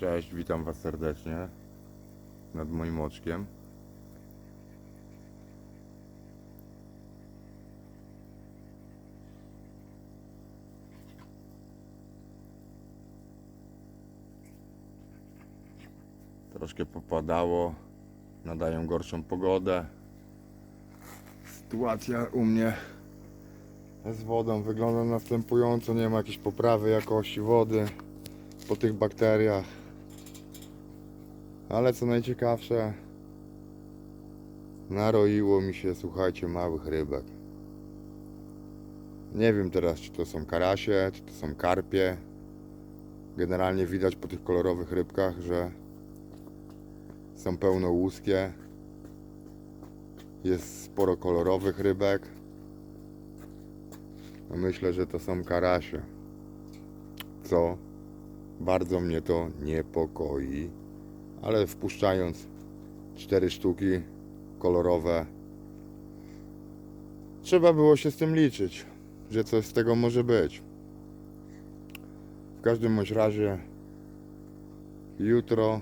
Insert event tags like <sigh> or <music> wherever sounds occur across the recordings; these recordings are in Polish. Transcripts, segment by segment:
Cześć, witam Was serdecznie nad moim oczkiem. Troszkę popadało, nadają gorszą pogodę. Sytuacja u mnie z wodą wygląda następująco. Nie ma jakiejś poprawy jakości wody po tych bakteriach. Ale co najciekawsze, naroiło mi się, słuchajcie, małych rybek. Nie wiem teraz, czy to są karasie, czy to są karpie. Generalnie widać po tych kolorowych rybkach, że są pełno łuskie. Jest sporo kolorowych rybek. No Myślę, że to są karasie. Co bardzo mnie to niepokoi. Ale wpuszczając cztery sztuki kolorowe, trzeba było się z tym liczyć, że coś z tego może być. W każdym bądź razie jutro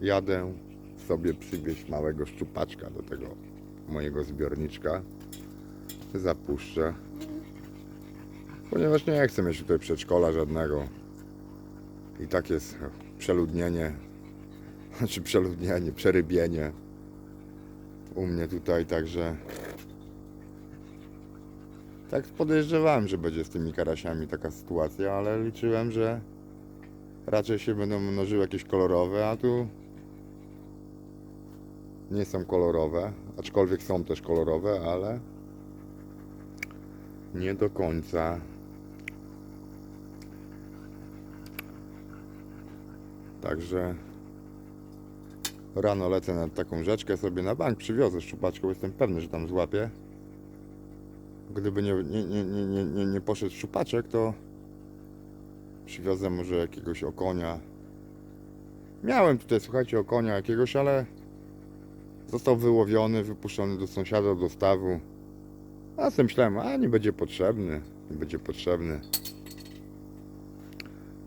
jadę sobie przywieźć małego szczupaczka do tego mojego zbiorniczka. Zapuszczę. Ponieważ nie chcę mieć tutaj przedszkola żadnego. I tak jest przeludnienie. Znaczy przeludnienie, przerybienie. U mnie tutaj, także. Tak podejrzewałem, że będzie z tymi karasiami taka sytuacja, ale liczyłem, że raczej się będą mnożyły jakieś kolorowe, a tu nie są kolorowe, aczkolwiek są też kolorowe, ale nie do końca. Także rano lecę na taką rzeczkę sobie na bank, przywiozę szczupaczką, jestem pewny, że tam złapię. Gdyby nie, nie, nie, nie, nie, nie, poszedł szczupaczek, to przywiozę może jakiegoś okonia. Miałem tutaj, słuchajcie, okonia jakiegoś, ale został wyłowiony, wypuszczony do sąsiada do stawu. A sobie myślałem, a nie będzie potrzebny, nie będzie potrzebny.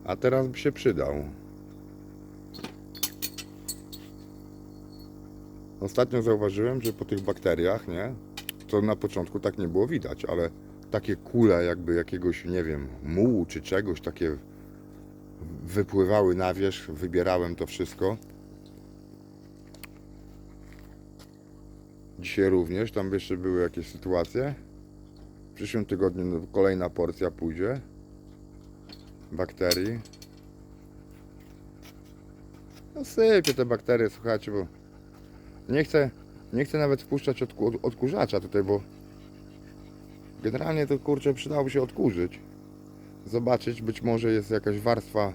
A teraz by się przydał. Ostatnio zauważyłem, że po tych bakteriach, nie? To na początku tak nie było widać, ale takie kule jakby jakiegoś, nie wiem, mułu czy czegoś, takie wypływały na wierzch, wybierałem to wszystko. Dzisiaj również, tam jeszcze były jakieś sytuacje. W przyszłym tygodniu no, kolejna porcja pójdzie bakterii. No sypię te bakterie, słuchajcie, bo nie chcę, nie chcę nawet wpuszczać od- odkurzacza tutaj, bo generalnie to kurczę przydałoby się odkurzyć. Zobaczyć, być może jest jakaś warstwa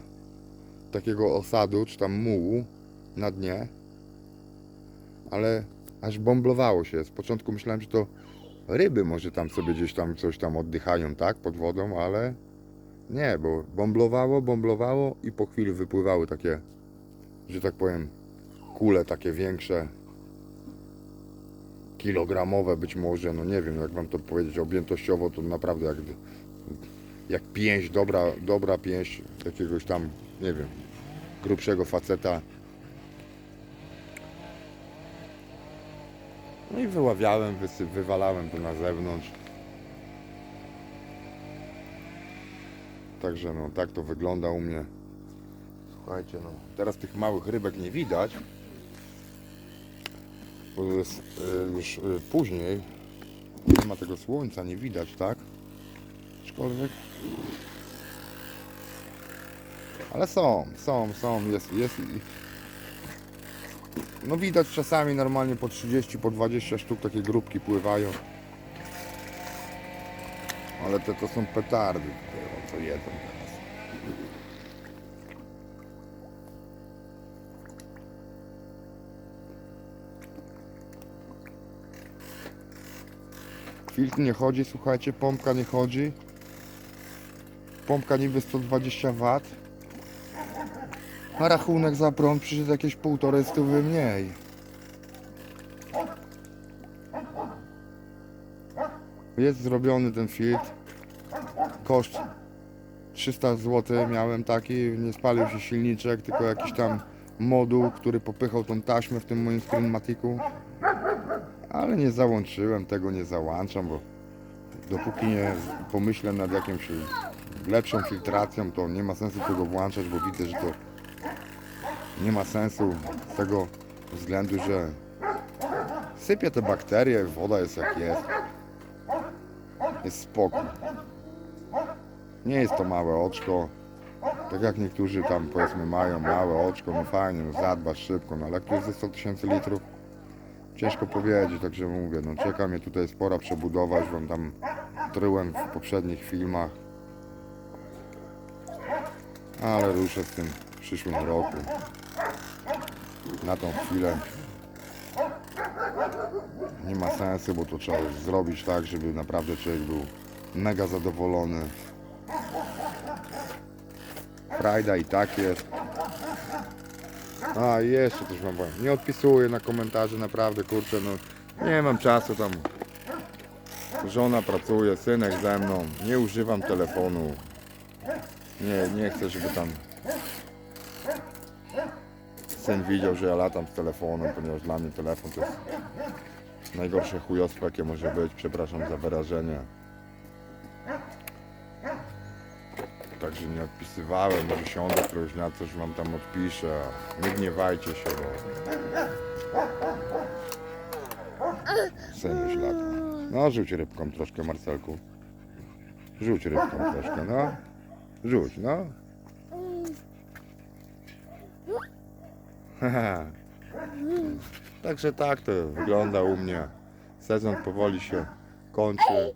takiego osadu, czy tam mułu na dnie. Ale aż bomblowało się. Z początku myślałem, że to ryby może tam sobie gdzieś tam coś tam oddychają, tak, pod wodą, ale nie, bo bomblowało, bomblowało i po chwili wypływały takie, że tak powiem, kule takie większe, kilogramowe być może, no nie wiem, jak wam to powiedzieć, objętościowo to naprawdę jak, jak pięść, dobra, dobra pięść jakiegoś tam, nie wiem, grubszego faceta. No i wyławiałem, wywalałem to na zewnątrz. Także no, tak to wygląda u mnie. Słuchajcie, no, teraz tych małych rybek nie widać. Bo jest y, już y, później. Nie ma tego słońca, nie widać, tak? Aczkolwiek. Ale są, są, są, jest, jest. No widać czasami normalnie po 30, po 20 sztuk takie grupki pływają. Ale te to są petardy o co jedzą teraz. Filtr nie chodzi, słuchajcie, pompka nie chodzi. Pompka niby 120 W. A rachunek za prąd przyszedł jakieś półtorej stówy mniej. Jest zrobiony ten filtr. Koszt 300 zł miałem taki, nie spalił się silniczek, tylko jakiś tam moduł, który popychał tą taśmę w tym moim Screenmaticu. Ale nie załączyłem tego, nie załączam, bo dopóki nie pomyślę nad jakimś lepszą filtracją, to nie ma sensu tego włączać, bo widzę, że to nie ma sensu z tego względu, że sypie te bakterie, woda jest jak jest. Jest spoko. Nie jest to małe oczko. Tak jak niektórzy tam powiedzmy mają małe oczko, no fajnie, no zadbasz szybko, no ale jak tu jest ze 100 tysięcy litrów, ciężko powiedzieć, także mówię, no czeka mnie tutaj spora przebudowa, już wam tam tryłem w poprzednich filmach. Ale ruszę z tym w przyszłym roku. Na tą chwilę nie ma sensu, bo to trzeba zrobić tak, żeby naprawdę człowiek był mega zadowolony. Frajda i tak jest. A jeszcze coś wam powiem. Nie odpisuję na komentarze, naprawdę kurczę, no nie mam czasu tam. Żona pracuje, synek ze mną, nie używam telefonu. Nie, nie chcę, żeby tam syn widział, że ja latam z telefonem, ponieważ dla mnie telefon to jest najgorsze chujostwo, jakie może być. Przepraszam za wyrażenie. Także nie odpisywałem, może siądę któregoś dnia, coś wam tam odpiszę. Nie gniewajcie się, bo... Syn już. No, rzuć rybką troszkę, Marcelku. Rzuć rybką troszkę, no. Rzuć, no. <laughs> Także tak to wygląda u mnie. Sezon powoli się kończy.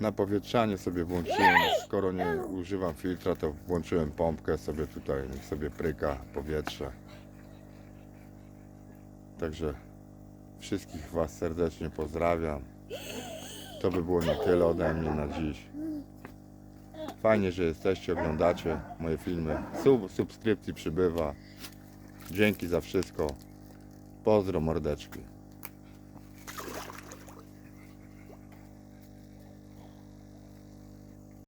Na powietrzanie sobie włączyłem, skoro nie używam filtra, to włączyłem pompkę sobie tutaj, niech sobie pryka powietrze. Także wszystkich Was serdecznie pozdrawiam. To by było na tyle ode mnie na dziś. Fajnie, że jesteście, oglądacie moje filmy. Sub, subskrypcji przybywa. Dzięki za wszystko. Pozdro mordeczki.